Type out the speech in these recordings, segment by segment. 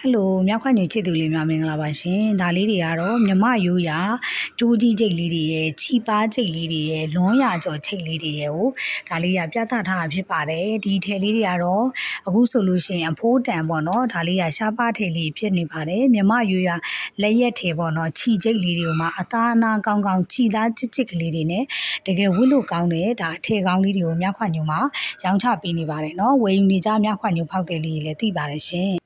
ဟယ်လိုမြောက်ခွညူချစ်သူလေးများမင်္ဂလာပါရှင်ဒါလေးတွေကတော့မြမရိုးရာကြိုးကြီးချိတ်လေးတွေရဲ့ချီပါချိတ်လေးတွေရဲ့လွန်ရကြော်ချိတ်လေးတွေရဲ့ကိုဒါလေးကပြသထားတာဖြစ်ပါတယ်ဒီထည်လေးတွေကတော့အခုဆိုလို့ရှိရင်အဖိုးတန်ပေါ့နော်ဒါလေးကရှားပါထည်လေးဖြစ်နေပါတယ်မြမရိုးရာလက်ရက်ထည်ပေါ့နော်ချီချိတ်လေးတွေကိုမှအသားအနာကောင်းကောင်းချီသားချစ်ချစ်ကလေးတွေနဲ့တကယ်ဝတ်လို့ကောင်းတယ်ဒါအထည်ကောင်းလေးတွေကိုမြောက်ခွညူမှာရောင်းချပေးနေပါတယ်နော်ဝယ်ယူနေကြမြောက်ခွညူဖောက်တယ်လေးတွေလည်းသိပါတယ်ရှင်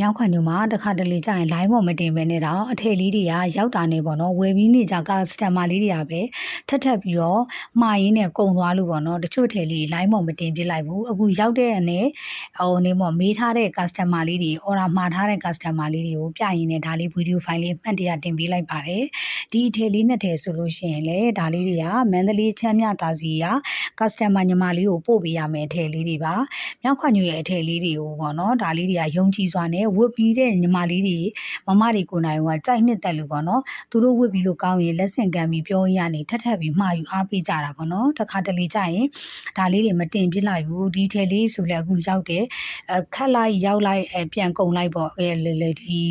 မြောက်ခွန်ညမှာတစ်ခါတလေကြာရင် line ပေါ်မတင်ပဲနဲ့တော့အထည်လေးတွေကရောက်တာနေပေါ့နော်ဝယ်ပြီးနေကြကစတမာလေးတွေကပဲထက်ထက်ပြီးတော့မှာရင်းနဲ့ကုံသွားလို့ပေါ့နော်တချို့ထည်လေး line ပေါ်မတင်ပြလိုက်ဘူးအခုရောက်တဲ့အနေဟိုနေပေါ့မေးထားတဲ့ customer လေးတွေ order မှာထားတဲ့ customer လေးတွေကိုပြရင်းနဲ့ဒါလေး video file လေးမှတ်တရတင်ပေးလိုက်ပါတယ်ဒီအထည်လေးနဲ့ထည်ဆိုလို့ရှိရင်လေဒါလေးတွေကမန္တလေးချမ်းမြသာစီက customer ညီမလေးကိုပို့ပေးရမယ်အထည်လေးတွေပါမြောက်ခွန်ညရဲ့အထည်လေးတွေကိုပေါ့နော်ဒါလေးတွေကယုံကြည်စွာနဲ့ဝတ်ပြီးတဲ့ညီမလေးတွေမမတွေကိုနိုင်ကကြိုက်နှစ်တက်လို့ပေါ့နော်သူတို့ဝတ်ပြီးလို့ကောင်းရင်လက်ဆင့်ကမ်းပြီးပြောရင်းကနေထက်ထက်ပြီးမှာယူအားပေးကြတာပေါ့နော်တခါတလေကြာရင်ဒါလေးတွေမတင်ပြလိုက်ဘူးဒီထည်လေးဆိုလည်းအခုရောက်တယ်အခက်လိုက်ရောက်လိုက်အပြန်ကုန်လိုက်ပေါ့အဲလေလေဒီ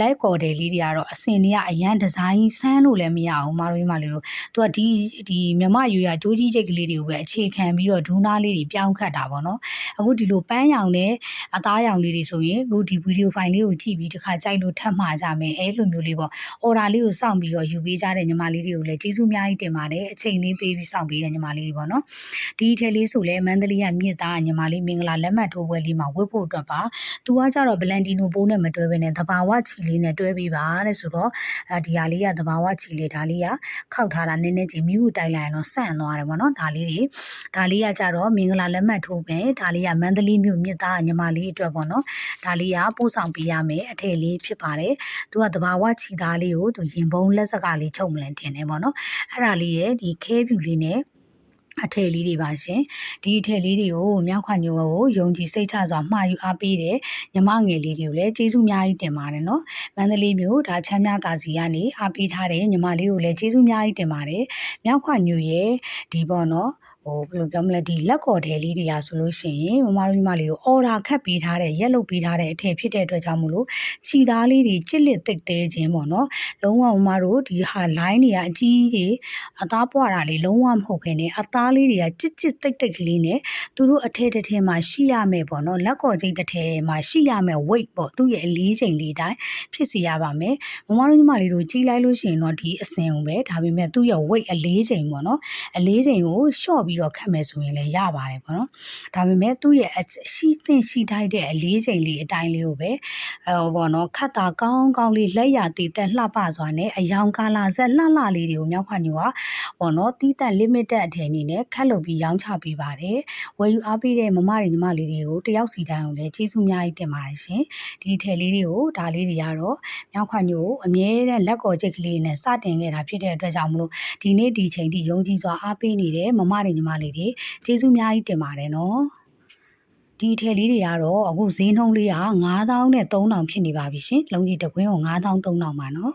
လိုက်ကော်တယ်လေးတွေကတော့အစင်တွေကအရန်ဒီဇိုင်းဆန်းလို့လည်းမရအောင်မတို့ညီမလေးတို့သူကဒီဒီမြမယူရကြိုးကြီးချိတ်ကလေးတွေကိုပဲအခြေခံပြီးတော့ဒူးနာလေးတွေပြောင်းခတ်တာပေါ့နော်အခုဒီလိုပန်းရောင်နဲ့အသားရောင်လေးတွေဆိုရင်အခုဒီဗီဒီယိုဖိုင်လေးကိုကြည့်ပြီးတခါကြိုက်လို့ထပ်မှာကြမယ်အဲလိုမျိုးလေးပေါ့အော်ဒါလေးကိုစောင့်ပြီးတော့ယူပေးကြတဲ့ညီမလေးတွေကိုလည်းကျေးဇူးအများကြီးတင်ပါတယ်အချိန်လေးပေးပြီးစောင့်ပေးတဲ့ညီမလေးတွေပေါ့နော်ဒီထဲလေးဆိုလဲမန္တလေးကမြစ်သားညီမလေးမင်္ဂလာလက်မှတ်ထိုးပွဲလေးမှာဝတ်ဖို့အတွက်ပါသူကကြတော့ဘလန်တီနိုပိုးနဲ့မတွဲဘဲနဲ့သဘာဝချီလေးနဲ့တွဲပေးပါတဲ့ဆိုတော့ဒီဟာလေးကသဘာဝချီလေးဒါလေးကခောက်ထားတာနည်းနည်းချင်းမြူးတိုက်လိုက်ရင်တော့ဆန့်သွားတယ်ပေါ့နော်ဒါလေးတွေဒါလေးကကြတော့မင်္ဂလာလက်မှတ်ထိုးမယ်ဒါလေးကမန္တလေးမြို့မြစ်သားညီမလေးအတွက်ပေါ့နော်ဒါလေးကပို့ဆောင်ပေးရမယ်အထည်လေးဖြစ်ပါတယ်သူကတဘာဝချီသားလေးကိုသူရင်ပုံးလက်စကလေးချုပ်မလန်တင်တယ်ပေါ့နော်အဲ့ဒါလေးရဲ့ဒီခဲဖြူလေးနဲ့အထည်လေးတွေပါရှင်ဒီအထည်လေးတွေကိုမြောက်ခွညိုကိုယုံကြည်စိတ်ချစွာမှာယူအားပေးတယ်ညီမငယ်လေးတွေကိုလည်းကျေးဇူးအများကြီးတင်ပါတယ်နော်မန္တလေးမြို့ဒါချမ်းမြသာစီကနေအားပေးထားတဲ့ညီမလေးကိုလည်းကျေးဇူးအများကြီးတင်ပါတယ်မြောက်ခွညိုရဲ့ဒီပေါ့နော် ဟိုဘယ်လိုပြောမလဲဒီလက်ကော်တယ်လေးတွေကဆိုလို့ရှိရင်မမတို့ညီမလေးကိုအော်ဒါခတ်ပေးထားတဲ့ရက်လုတ်ပေးထားတဲ့အထည်ဖြစ်တဲ့အတွက်ကြောင့်မို့လို့ခြီသားလေးတွေကြစ်လက်သိပ်သေးခြင်းပေါ့နော်လုံးဝမမတို့ဒီဟာ line တွေကအကြီးတွေအသားပွားတာလေးလုံးဝမဟုတ်ခင်နဲ့အသားလေးတွေကကြစ်ကြစ်သိပ်သိပ်ကလေးနဲ့သူတို့အထည်တစ်ထည်မှာရှိရမယ်ပေါ့နော်လက်ကော်ချိန်တစ်ထည်မှာရှိရမယ် weight ပေါ့သူ့ရဲ့အလေးချိန်လေးတိုင်းဖြစ်စီရပါမယ်မမတို့ညီမလေးတို့ကြီးလိုက်လို့ရှိရင်တော့ဒီအစင်ကိုပဲဒါပေမဲ့သူ့ရဲ့ weight အလေးချိန်ပေါ့နော်အလေးချိန်ကိုရှော့ပြီးတော့ခတ်မယ်ဆိုရင်လည်းရပါတယ်ပေါ့နော်ဒါပေမဲ့သူ့ရဲ့ရှိသင့်ရှိထိုက်တဲ့အလေးချိန်လေးအတိုင်းလေးကိုပဲဟိုပေါ့နော်ခတ်တာကောင်းကောင်းလေးလက်ရတည်တက်လှပစွာနဲ့အယောင်ကာလာဆက်လှလှလေးတွေကိုမြောက်ခွညူကပေါ့နော်တီးတက် limited အထည်အနေနဲ့ခတ်လုပ်ပြီးရောင်းချပေးပါတယ်ဝယ်ယူအားပေးတဲ့မမတွေညီမလေးတွေကိုတယောက်စီတိုင်းကိုလည်းကျေးဇူးအများကြီးတင်ပါတယ်ရှင်ဒီထည်လေးတွေကိုဒါလေးတွေကတော့မြောက်ခွညူကိုအမြဲတမ်းလက်ကော်ချိတ်ကလေးနဲ့စတင်ခဲ့တာဖြစ်တဲ့အတွက်ကြောင့်မလို့ဒီနေ့ဒီချိန်ထိယုံကြည်စွာအားပေးနေတဲ့မမတွေညီမလေးတွေကျေးဇူးအများကြီးတင်ပါတယ်နော်ဒီထည်လေးတွေကတော့အခုဈေးနှုန်းလေးက9000နဲ့3000ဖြစ်နေပါပြီရှင်လုံးကြီးတစ်ကွင်းကို9000 3000ပါနော်